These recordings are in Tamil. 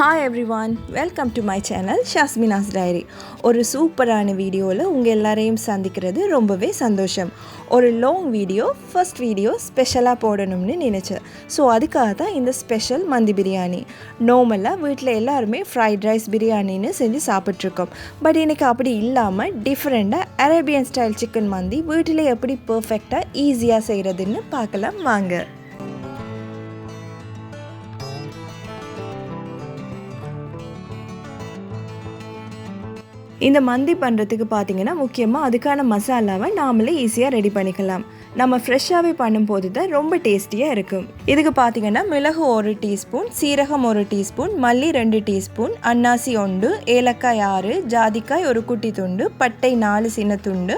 Hi everyone welcome to my channel Shasmina's diary ஒரு சூப்பரான வீடியோவில் உங்கள் எல்லாரையும் சந்திக்கிறது ரொம்பவே சந்தோஷம். ஒரு லாங் வீடியோ ஃபஸ்ட் வீடியோ ஸ்பெஷலாக போடணும்னு நினச்சேன். ஸோ அதுக்காக தான் இந்த ஸ்பெஷல் மந்தி பிரியாணி. நார்மலாக வீட்டில் எல்லாருமே ஃப்ரைட் ரைஸ் பிரியாணின்னு செஞ்சு சாப்பிட்ருக்கோம். பட் எனக்கு அப்படி இல்லாமல் டிஃப்ரெண்ட்டாக அரேபியன் ஸ்டைல் சிக்கன் மந்தி வீட்டில் எப்படி பர்ஃபெக்டாக ஈஸியாக செய்கிறதுன்னு பார்க்கலாம் வாங்க. இந்த மந்தி பண்ணுறதுக்கு பார்த்தீங்கன்னா முக்கியமாக அதுக்கான மசாலாவை நாமளே ஈஸியாக ரெடி பண்ணிக்கலாம். நம்ம ஃப்ரெஷ்ஷாகவே பண்ணும்போது தான் ரொம்ப டேஸ்டியாக இருக்கும். இதுக்கு பார்த்தீங்கன்னா மிளகு ஒரு டீஸ்பூன் சீரகம் ஒரு டீஸ்பூன் மல்லி ரெண்டு டீஸ்பூன் அன்னாசி ஒன்று ஏலக்காய் ஆறு ஜாதிக்காய் ஒரு குட்டி துண்டு பட்டை நாலு சின்ன துண்டு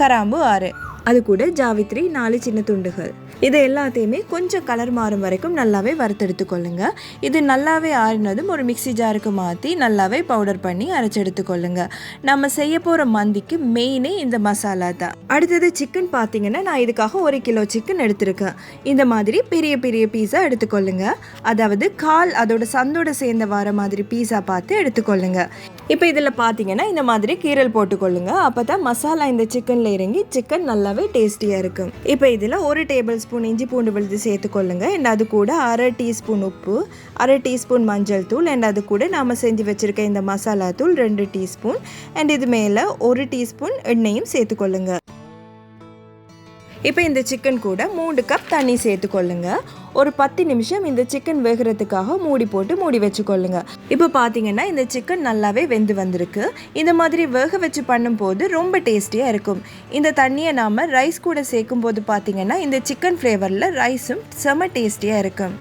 கராம்பு ஆறு. அது கூட ஜாவித்ரி நாலு சின்ன துண்டுகள். இது எல்லாத்தையுமே கொஞ்சம் கலர் மாறும் வரைக்கும் நல்லாவே வறுத்தெடுத்துக்கொள்ளுங்க இது நல்லாவே ஆறினதும் ஒரு மிக்சி ஜாருக்கு மாற்றி நல்லாவே பவுடர் பண்ணி அரைச்சி எடுத்துக்கொள்ளுங்க நம்ம செய்ய போகிற மந்திக்கு மெயினே இந்த மசாலா தான். அடுத்தது சிக்கன் பார்த்தீங்கன்னா நான் இதுக்காக ஒரு கிலோ சிக்கன் எடுத்திருக்கேன். இந்த மாதிரி பெரிய பெரிய பீஸா எடுத்துக்கொள்ளுங்க அதாவது கால் அதோட சந்தோட சேர்ந்த வர மாதிரி பீஸா பார்த்து எடுத்துக்கொள்ளுங்க இப்போ இதில் பார்த்தீங்கன்னா இந்த மாதிரி கீரல் போட்டுக்கொள்ளுங்க அப்போ தான் மசாலா இந்த சிக்கனில் இறங்கி சிக்கன் நல்லாவே டேஸ்டியாக இருக்கும் இப்போ இதில் ஒரு டேபிள் ஸ்பூன் இஞ்சி பூண்டு விழுது சேர்த்துக்கொள்ளுங்க அண்ட் அது கூட அரை டீஸ்பூன் உப்பு அரை டீஸ்பூன் மஞ்சள் தூள் அண்ட் அது கூட நாம் செஞ்சு வச்சுருக்க இந்த மசாலா தூள் ரெண்டு டீஸ்பூன். அண்ட் இது மேலே ஒரு டீஸ்பூன் எண்ணெயும் சேர்த்துக்கொள்ளுங்க இப்போ இந்த சிக்கன் கூட மூணு கப் தண்ணி சேர்த்துக்கொள்ளுங்க ஒரு பத்து நிமிஷம் இந்த சிக்கன் வேகிறதுக்காக மூடி போட்டு மூடி வச்சுக்கொள்ளுங்க இப்போ பார்த்தீங்கன்னா இந்த சிக்கன் நல்லாவே வெந்து வந்திருக்கு. இந்த மாதிரி வேக வச்சு பண்ணும்போது ரொம்ப டேஸ்டியாக இருக்கும். இந்த தண்ணியை நாம் ரைஸ் கூட சேர்க்கும் போது பார்த்தீங்கன்னா இந்த சிக்கன் ஃப்ளேவரில் ரைஸும் செம டேஸ்டியாக இருக்கும்.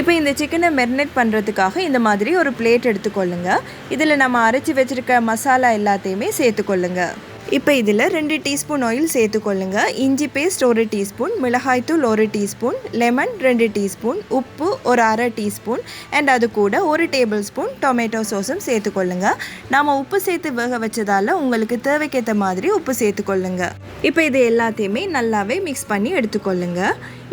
இப்போ இந்த சிக்கனை மெரினேட் பண்ணுறதுக்காக இந்த மாதிரி ஒரு பிளேட் எடுத்துக்கொள்ளுங்க இதில் நம்ம அரைச்சி வச்சுருக்க மசாலா எல்லாத்தையுமே சேர்த்துக்கொள்ளுங்கள் இப்போ இதில் ரெண்டு டீஸ்பூன் ஆயில் சேர்த்துக்கொள்ளுங்க. இஞ்சி பேஸ்ட் ஒரு டீஸ்பூன் மிளகாய்த்தூள் ஒரு டீஸ்பூன் லெமன் ரெண்டு டீஸ்பூன் உப்பு ஒரு அரை டீஸ்பூன் அண்ட் அது கூட ஒரு டேபிள் ஸ்பூன் டொமேட்டோ சோஸும் சேர்த்துக்கொள்ளுங்க. நாம் உப்பு சேர்த்து வேக வச்சதால் உங்களுக்கு தேவைக்கேற்ற மாதிரி உப்பு சேர்த்துக்கொள்ளுங்க. இப்போ இது எல்லாத்தையுமே நல்லாவே மிக்ஸ் பண்ணி எடுத்துக்கொள்ளுங்க.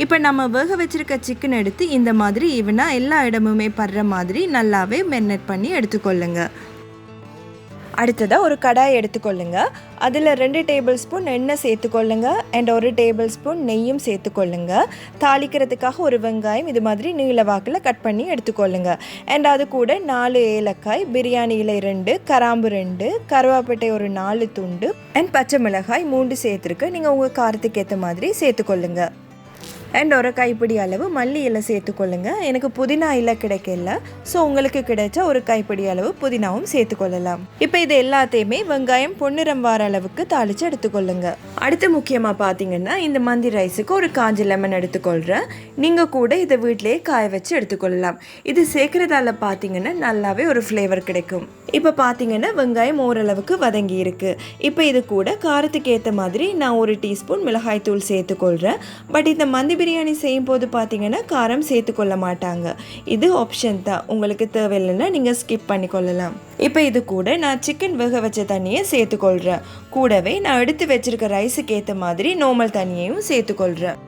இப்போ நம்ம வேக வச்சிருக்க சிக்கன் எடுத்து இந்த மாதிரி ஈவனாக எல்லா இடமுமே படுற மாதிரி நல்லாவே மெரினேட் பண்ணி எடுத்துக்கொள்ளுங்க. அடுத்ததாக ஒரு கடாய் எடுத்துக்கொள்ளுங்க. அதில் ரெண்டு டேபிள் ஸ்பூன் எண்ணெய் சேர்த்துக்கொள்ளுங்க. அண்ட் ஒரு டேபிள் ஸ்பூன் நெய்யும் சேர்த்துக்கொள்ளுங்க. தாளிக்கிறதுக்காக ஒரு வெங்காயம் இது மாதிரி நீள வாக்கில் கட் பண்ணி எடுத்துக்கொள்ளுங்க. அண்ட் அது கூட நாலு ஏலக்காய் பிரியாணி இலை ரெண்டு கராம்பு ரெண்டு கருவாப்பட்டை ஒரு நாலு துண்டு அண்ட் பச்சை மிளகாய் மூண்டு சேர்த்துருக்கு. நீங்கள் உங்கள் காரத்துக்கு ஏற்ற மாதிரி சேர்த்துக்கொள்ளுங்க. அண்ட் ஒரு கைப்பிடி அளவு மல்லி இலை சேர்த்துக்கொள்ளுங்க. எனக்கு புதினா இலை கிடைக்கல. ஸோ உங்களுக்கு கிடைச்ச ஒரு கைப்பிடி அளவு புதினாவும் சேர்த்துக்கொள்ளலாம். இப்போ இது எல்லாத்தையுமே வெங்காயம் பொன்னிறம் வார அளவுக்கு தாளித்து எடுத்துக்கொள்ளுங்க. அடுத்து முக்கியமாக பார்த்தீங்கன்னா இந்த மந்தி ரைஸுக்கு ஒரு காஞ்சி லெமன் எடுத்துக்கொள்கிறேன் நீங்கள் கூட இதை வீட்டிலேயே காய வச்சு எடுத்துக்கொள்ளலாம். இது சேர்க்குறதால பார்த்தீங்கன்னா நல்லாவே ஒரு ஃப்ளேவர் கிடைக்கும். இப்போ பார்த்தீங்கன்னா வெங்காயம் ஓரளவுக்கு வதங்கி இருக்கு. இப்போ இது கூட காரத்துக்கு ஏற்ற மாதிரி நான் ஒரு டீஸ்பூன் மிளகாய் தூள் சேர்த்துக்கொள்கிறேன் பட் இந்த மந்தி பிரியாணி செய்யும் போது பார்த்தீங்கன்னா காரம் சேர்த்துக்கொள்ள மாட்டாங்க. இது ஆப்ஷன் தான். உங்களுக்கு தேவையில்லைன்னா நீங்கள் ஸ்கிப் பண்ணிக்கொள்ளலாம். இப்போ இது கூட நான் சிக்கன் வேக வச்ச தண்ணியை சேர்த்துக்கொள்கிறேன் கூடவே நான் எடுத்து வச்சிருக்க ரைஸுக்கு ஏற்ற மாதிரி நார்மல் தண்ணியையும் சேர்த்துக்கொள்கிறேன்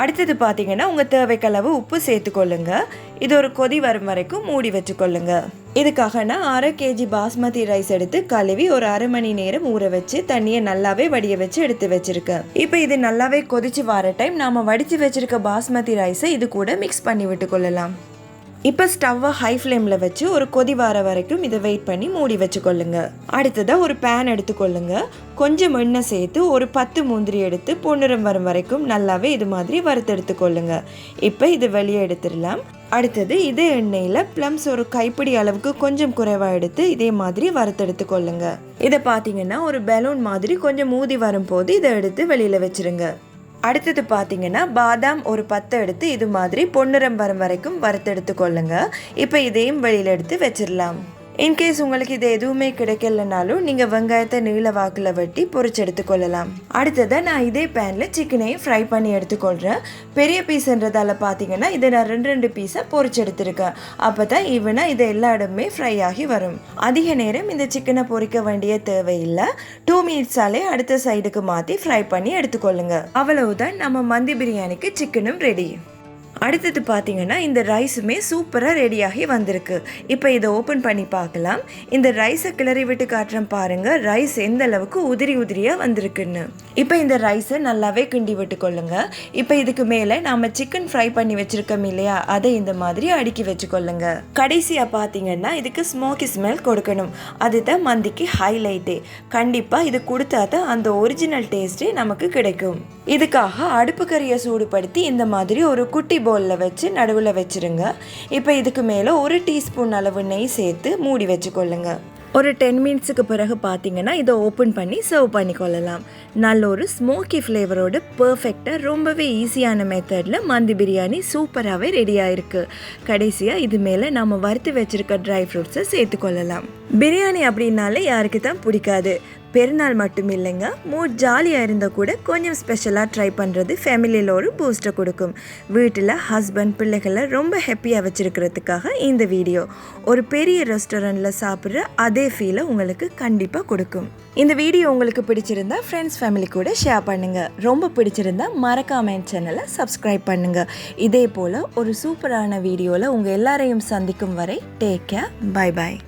அடுத்தது பார்த்தீங்கன்னா உங்கள் தேவைக்களவு உப்பு சேர்த்துக்கொள்ளுங்க. இது ஒரு கொதி வரும் வரைக்கும் மூடி வச்சுக்கொள்ளுங்கள் இதுக்காக நான் அரை கேஜி பாஸ்மதி ரைஸ் எடுத்து கழுவி ஒரு அரை மணி நேரம் ஊற வச்சு தண்ணியை நல்லாவே வடிய வச்சு எடுத்து வச்சிருக்கேன். இப்போ இது நல்லாவே கொதிச்சு வர டைம் நாம வடிச்சு வச்சிருக்க பாஸ்மதி ரைஸை இது கூட மிக்ஸ் பண்ணி விட்டுக்கொள்ளலாம் இப்போ ஸ்டவ்வை ஹை ஃப்ளேமில் வச்சு ஒரு கொதி வர வரைக்கும் இதை வெயிட் பண்ணி மூடி வச்சுக்கொள்ளுங்க. அடுத்ததாக ஒரு பேன் எடுத்துக்கொள்ளுங்க. கொஞ்சம் எண்ணெய் சேர்த்து ஒரு பத்து முந்திரி எடுத்து பொன்னிறம் வரும் வரைக்கும் நல்லாவே இது மாதிரி வறுத்தெடுத்துக்கொள்ளுங்க. இப்போ இது வெளியே எடுத்துடலாம். அடுத்தது இதே எண்ணெயில் ப்ளம்ஸ் ஒரு கைப்பிடி அளவுக்கு கொஞ்சம் குறைவாக எடுத்து இதே மாதிரி வறுத்தெடுத்துக்கொள்ளுங்க. இதை பார்த்தீங்கன்னா ஒரு பலூன் மாதிரி கொஞ்சம் மூதி வரும்போது இதை எடுத்து வெளியில் வச்சுருங்க. அடுத்தது பார்த்தீங்கன்னா பாதாம் ஒரு பத்து எடுத்து இது மாதிரி பொன்னிறம் வரும் வரைக்கும் வறுத்தெடுத்து கொள்ளுங்கள் இப்போ இதையும் வெளியில் எடுத்து வச்சிடலாம். இன்கேஸ் உங்களுக்கு இது எதுவுமே கிடைக்கலனாலும் நீங்கள் வெங்காயத்தை நீல வாக்கில் வெட்டி பொரிச்சு எடுத்துக்கொள்ளலாம். அடுத்ததாக நான் இதே பேனில் சிக்கனையும் ஃப்ரை பண்ணி எடுத்துக்கொள்கிறேன் பெரிய பீஸ்ன்றதால பார்த்தீங்கன்னா இதை நான் ரெண்டு ரெண்டு பீஸை பொரிச்சு எடுத்திருக்கேன். அப்போ தான் ஈவனாக இது எல்லா இடமே ஃப்ரை ஆகி வரும். அதிக நேரம் இந்த சிக்கனை பொரிக்க வேண்டிய தேவையில்லை. டூ மினிட்ஸாலே அடுத்த சைடுக்கு மாற்றி ஃப்ரை பண்ணி எடுத்துக்கொள்ளுங்க. அவ்வளவுதான். நம்ம மந்தி பிரியாணிக்கு சிக்கனும் ரெடி அடுத்தது பார்த்தீங்கன்னா இந்த ரைஸுமே சூப்பராக ரெடியாகி வந்திருக்கு. இப்போ இதை ஓப்பன் பண்ணி பார்க்கலாம். இந்த ரைஸை கிளறி விட்டு காட்டுறேன் பாருங்கள் ரைஸ் எந்த அளவுக்கு உதிரி உதிரியாக வந்திருக்குன்னு. இப்போ இந்த ரைஸை நல்லாவே கிண்டி விட்டு கொள்ளுங்க. இப்போ இதுக்கு மேலே நாம் சிக்கன் ஃப்ரை பண்ணி வச்சுருக்கோம் இல்லையா? அதை இந்த மாதிரி அடுக்கி வச்சுக்கொள்ளுங்க. கடைசியாக பார்த்தீங்கன்னா இதுக்கு ஸ்மோக்கி ஸ்மெல் கொடுக்கணும். அதுதான் மந்திக்கு ஹைலைட்டே கண்டிப்பாக இது கொடுத்தா தான் அந்த ஒரிஜினல் டேஸ்ட்டே நமக்கு கிடைக்கும். இதுக்காக அடுப்பு கறியை சூடுபடுத்தி இந்த மாதிரி ஒரு குட்டி பவுலில் வச்சு நடுவில் வச்சுருங்க. இப்போ இதுக்கு மேலே ஒரு டீஸ்பூன் அளவு நெய் சேர்த்து மூடி வச்சுக்கொள்ளுங்க. ஒரு டென் மினிட்ஸுக்கு பிறகு பார்த்தீங்கன்னா இதை ஓப்பன் பண்ணி சர்வ் பண்ணி கொள்ளலாம். நல்ல ஒரு ஸ்மோக்கி ஃப்ளேவரோடு பர்ஃபெக்டாக ரொம்பவே ஈஸியான மெத்தடில் மந்தி பிரியாணி சூப்பராகவே ரெடியாக இருக்குது கடைசியாக இது மேலே நம்ம வறுத்து வச்சுருக்க ட்ரை ஃப்ரூட்ஸை சேர்த்துக்கொள்ளலாம். பிரியாணி அப்படின்னாலே யாருக்கு தான் பிடிக்காது. பெருநாள் மட்டும் இல்லைங்க மூட் ஜாலியாக இருந்தால் கூட கொஞ்சம் ஸ்பெஷலாக ட்ரை பண்ணுறது ஃபேமிலியில் ஒரு பூஸ்ட்டை கொடுக்கும். வீட்டில் ஹஸ்பண்ட் பிள்ளைகளை ரொம்ப ஹாப்பியாக வச்சுருக்கிறதுக்காக இந்த வீடியோ ஒரு பெரிய ரெஸ்டாரண்ட்டில் சாப்பிட்ற அதே ஃபீலை உங்களுக்கு கண்டிப்பாக கொடுக்கும். இந்த வீடியோ உங்களுக்கு பிடிச்சிருந்தா ஃப்ரெண்ட்ஸ் ஃபேமிலி கூட ஷேர் பண்ணுங்கள் ரொம்ப பிடிச்சிருந்தா மறக்காம என் சேனலை சப்ஸ்கிரைப் பண்ணுங்கள் இதே போல் ஒரு சூப்பரான வீடியோவில் உங்கள் எல்லாரையும் சந்திக்கும் வரை டேக் கேர் பை பாய்